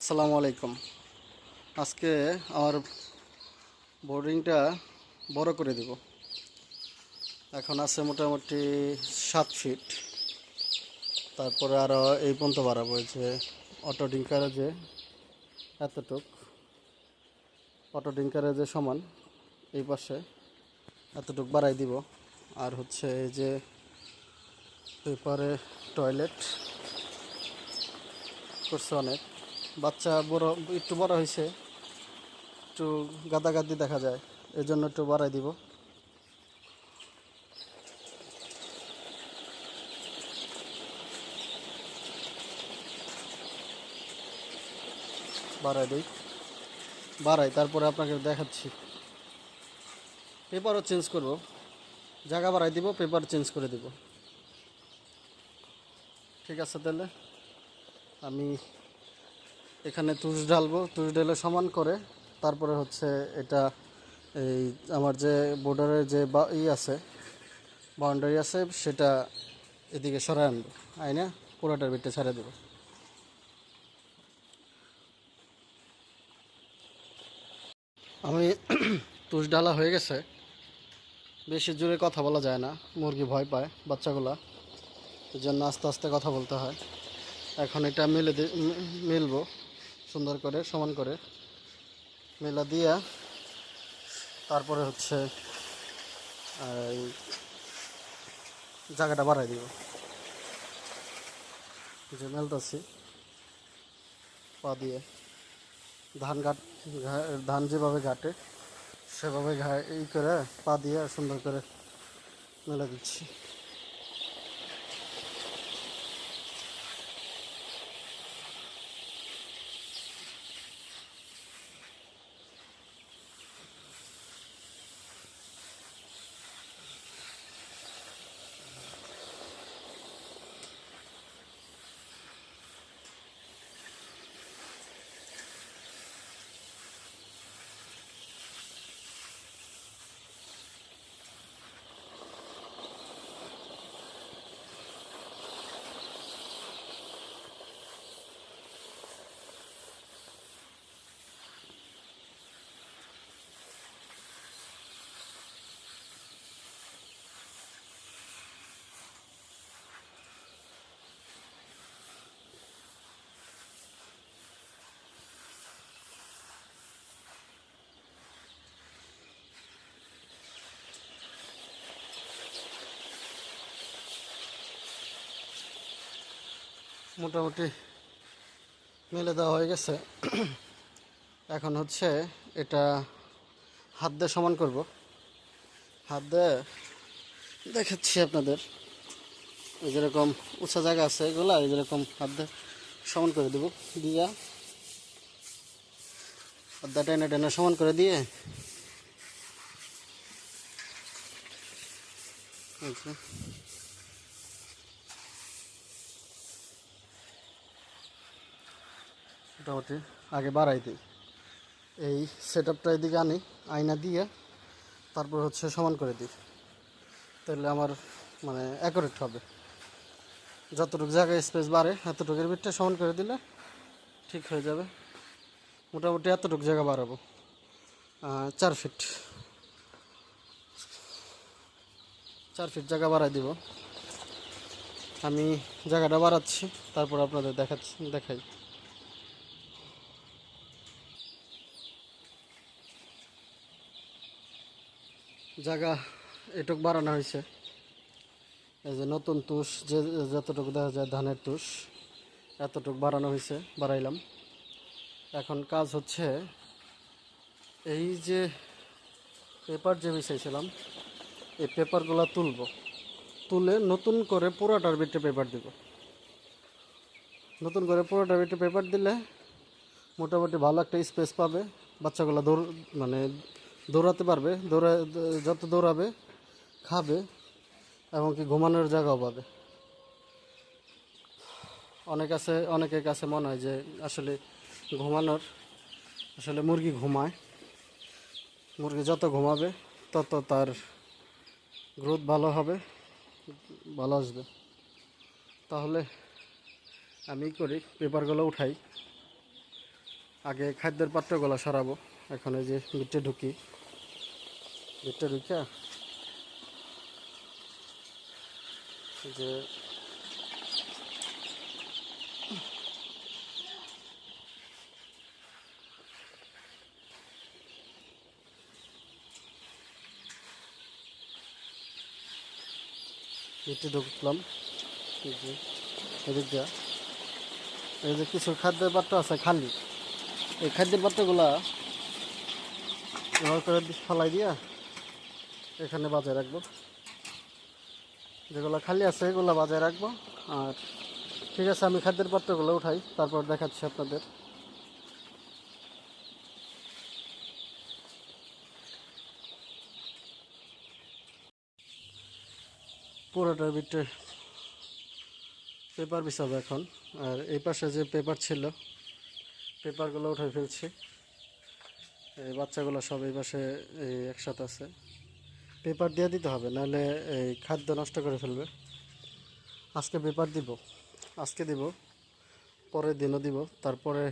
আসসালামু আলাইকুম। আজকে আমার বোর্ডিংটা বড় করে দিব। এখন আছে মোটামুটি সাত ফিট তারপরে আরও এই পর্যন্ত বাড়াবো যে অটো ডিঙ্কারে যে এতটুক। অটো ডিঙ্কারে যে সমান, এই পাশে এতটুক বাড়াই দিব। আর হচ্ছে এই যে পেপারে টয়লেট করছে অনেক। বাচ্চা বড়, একটু বড় হয়েছে, একটু গাদাগাদি দেখা যায় এই জন্য একটু বাড়াই দিব। বাড়াই দিই। বাড়াই, তারপরে আপনাকে দেখাচ্ছি। পেপারও চেঞ্জ করব। জায়গা বাড়াই দিব, পেপার চেঞ্জ করে দিব। ঠিক আছে তাহলে? আমি এখানে তুষ ঢালবো, তুষ ঢেলে সমান করে। তারপরে হচ্ছে এটা এই আমার যে বর্ডারের যে বা ই আছে বাউন্ডারি আছে, সেটা এদিকে সরাই আনব। আইনা পুরোটার ভিতরে ছেড়ে দেবো। আমি তুষ ঢালা হয়ে গেছে। বেশি জোরে কথা বলা যায় না, মুরগি ভয় পায় বাচ্চাগুলা। এই জন্য আস্তে আস্তে কথা বলতে হয়। এখন এটা মেলে মিলবো। সুন্দর করে, সমান করে মেলা দিয়া। তারপরে হচ্ছে, এই জায়গাটা বাড়াই দিব। যে মেলতাছি, পা দিয়ে। ধান ঘাট ধান যেভাবে ঘাটে, সেভাবে ঘা এই করে পা দিয়ে সুন্দর করে মেলে দিচ্ছি। মোটামুটি মেলে দেওয়া হয়ে গেছে। এখন হচ্ছে এটা হাত দিয়ে সমান করব। হাত দিয়ে দেখাচ্ছি আপনাদের। যেরকম উঁচা জায়গা আছে এগুলা, এই যেরকম হাত দিয়ে সমান করে দেবো। দিয়া দিয়ে টেনে টেনে সমান করে দিয়ে আচ্ছা মোটামুটি আগে বাড়াই দিই। এই সেট আপটা এদিকে আনি, আয়না দিয়ে তারপর হচ্ছে সমান করে দিই। তাহলে আমার মানে অ্যাকোরেট হবে। যতটুকু জায়গায় স্পেস বাড়ে, এতটুকুর ভিতরে সমান করে দিলে ঠিক হয়ে যাবে। মোটামুটি এতটুকু জায়গা বাড়াবো চার ফিট চার ফিট জায়গা বাড়াই দিব। আমি জায়গাটা বাড়াচ্ছি, তারপর আপনাদের দেখাচ্ছি, দেখাই। জায়গা এটুক বাড়ানো হয়েছে। এই যে নতুন তুষ, যে যতটুকু দেখা যায় ধানের তুষ, এতটুকু বাড়ানো হয়েছে, বাড়াইলাম। এখন কাজ হচ্ছে এই যে পেপার যে বিছাইছিলাম, এই পেপারগুলো তুলব। তুলে নতুন করে পুরোটার ভিতরে পেপার দিব। নতুন করে পুরোটার ভিতরে পেপার দিলে মোটামুটি ভালো একটা স্পেস পাবে, বাচ্চাগুলো দৌড় মানে দৌড়াতে পারবে, দৌড়া, যত দৌড়াবে, খাবে এমনকি ঘুমানোর জায়গাও পাবে। অনেক আছে, অনেকের কাছে মনে হয় যে আসলে ঘুমানোর, আসলে মুরগি ঘুমায়। মুরগি যত ঘুমাবে, তত তার গ্রোথ ভালো হবে, ভালো আসবে। তাহলে আমি করি, পেপারগুলো উঠাই। আগে খাদ্যের পাত্রগুলো সরাবো। এখন এই যে ভিতরে ঢুকি। ভিতরে ঢুকিয়া যে ভিতরে ঢুকলাম। এদিক দিয়া। এই যে কিছু খাদ্যের পাত্র আছে খালি। এই খাদ্যের পাত্রগুলা এভাবে করে ফালাই দিয়া এখানে বাজায় রাখব। যেগুলো খালি আছে এগুলো বাজায় রাখব। আর ঠিক আছে, আমি খাদ্যের পাত্রগুলো উঠাই, তারপর দেখাচ্ছি আপনাদের। পুরোটার ভিতরে পেপার বিছাবো এখন। আর এই পাশে যে পেপার ছিল পেপারগুলো উঠে ফেলছি। এই বাচ্চাগুলো সব এই পাশে একসাথে আছে। পেপার দিয়ে দিতে হবে, নাহলে এই খাদ্য নষ্ট করে ফেলবে। আজকে পেপার দিব, আজকে দিব, পরের দিনও দিব, তারপরে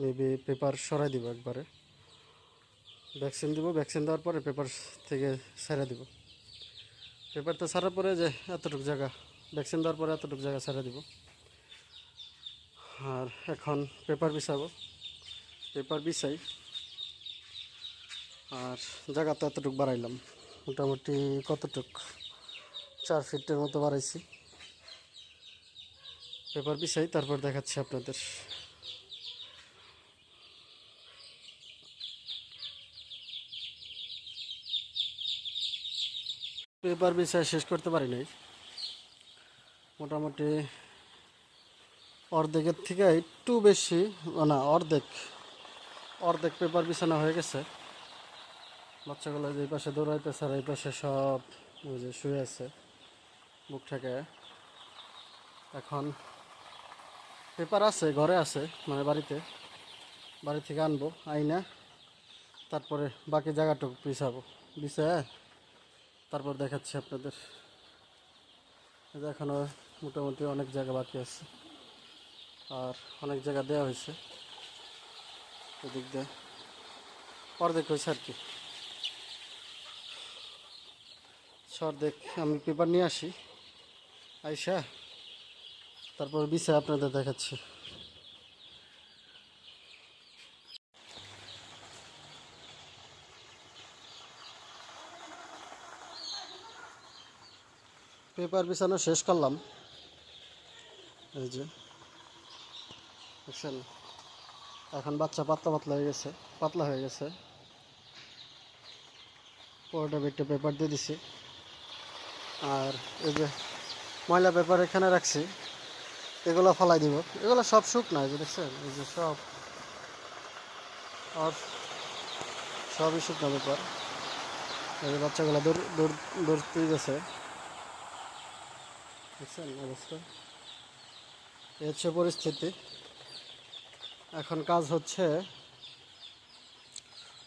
মেবি পেপার সরাই দিব একবারে। ভ্যাকসিন দিব, ভ্যাকসিন দেওয়ার পরে পেপার থেকে ছেড়ে দিব। পেপারটা ছাড়ার পরে যে এতটুকু জায়গা, ভ্যাকসিন দেওয়ার পরে এতটুকু জায়গা ছেড়ে দিব। আর এখন পেপার বিছাবো। পেপার বিছাই। আর জায়গা তো এতটুকু বাড়াইলাম। মোটামুটি কতটুক? চার ফিটের মতো বাড়াইছি। পেপার বিছাই, তারপর দেখাচ্ছি আপনাদের। পেপার বিছাই শেষ করতে পারি নাই। মোটামুটি অর্ধেকের থেকে একটু বেশি, না, অর্ধেক অর্ধেক পেপার বিছানা হয়ে গেছে। বাচ্চাগুলো যে পাশে দৌড়াইতেছে আর এই পাশে সব ওই যে শুয়ে আছে মুখ থেকে এখন পেপার আছে, ঘরে আছে মানে বাড়িতে। বাড়ি থেকে আনব, আইনা। তারপরে বাকি জায়গাটুকু বিছাবো। বিছায় তারপর দেখাচ্ছি আপনাদের। এখনও মোটামুটি অনেক জায়গা বাকি আছে। আর অনেক জায়গা দেওয়া হয়েছে। এদিক দিয়ে। অর্ধেক হয়েছে আর কি। অর্ধেক আমি পেপার নিয়ে আসি। আইসা, তারপর বিষয় আপনাদের দেখাচ্ছি। পেপার বিছানো শেষ করলাম। এই যে এখন বাচ্চা পাতলা পাতলা হয়ে গেছে, পাতলা হয়ে গেছে। পুরোটা বেডটা পেপার দিয়ে দিছি। আর এই যে ময়লা পেপার এখানে রাখছি, এগুলো ফলাই দিব। এগুলো সব শুকনো এই যে দেখছেন? এই যে সব আর সবই শুকনো পেপার। এই যে বাচ্চাগুলো দৌড় দৌড়, দৌড়তে গেছে। দেখছেন অবস্থা? এই হচ্ছে পরিস্থিতি। এখন কাজ হচ্ছে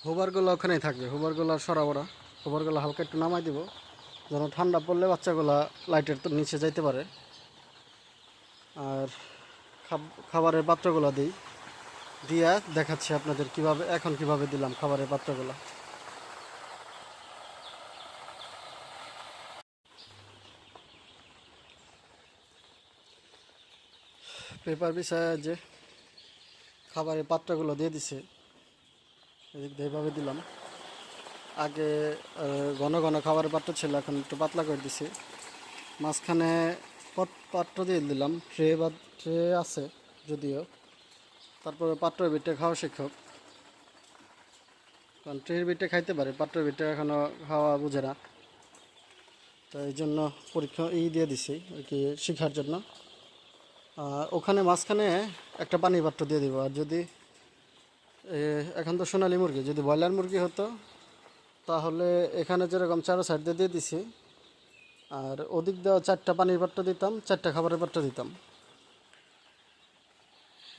হুবারগুলো ওখানেই থাকবে, হুবারগুলো সরাবরা। হুবারগুলো হালকা একটু নামাই দিব, যেন ঠান্ডা পড়লে বাচ্চাগুলা লাইটের তো নিচে যাইতে পারে। আর খাব- খাবারের পাত্রগুলো দিই, দিয়া দেখাচ্ছি আপনাদের কীভাবে, এখন কীভাবে দিলাম খাবারের পাত্রগুলো। পেপার বিষয়ে যে খাবারের পাত্রগুলো দিয়ে দিছে। এদিক দিলাম। আগে ঘন ঘন খাবারের পাত্র ছিল, এখন একটু পাতলা করে দিছি। মাঝখানে পাত্র দিয়ে দিলাম। ট্রে বা, ট্রে আছে যদিও। তারপরে পাত্রের বিটে খাওয়া শিক্ষক। কারণ ট্রের বিটে খাইতে পারে, পাত্রের বিটে এখনও খাওয়া বুঝে না। তো এই জন্য পরীক্ষা ই দিয়ে দিছি, আর কি, শেখার জন্য। ওখানে মাঝখানে একটা পানি পাত্র দিয়ে দিব, আর যদি এখন তো সোনালি মুরগি, যদি ব্রয়লার মুরগি হতো, তাহলে এখানে যেরকম চারো সাইড দিয়ে দিয়ে দিছি, আর ওদিক দেওয়া চারটা পানির পাত্র দিতাম, চারটা খাবারের পাত্র দিতাম।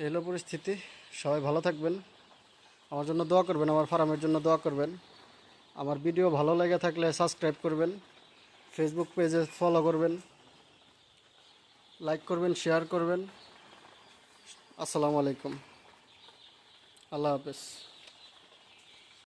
এই হলো পরিস্থিতি, সবাই ভালো থাকবেন, আমার জন্য দোয়া করবেন, আমার ফার্মের জন্য দোয়া করবেন। আমার ভিডিও ভালো লেগে থাকলে সাবস্ক্রাইব করবেন ফেসবুক পেজে ফলো করবেন। লাইক করবেন শেয়ার করবেন। আসসালামু আলাইকুম আল্লাহ হাফেজ।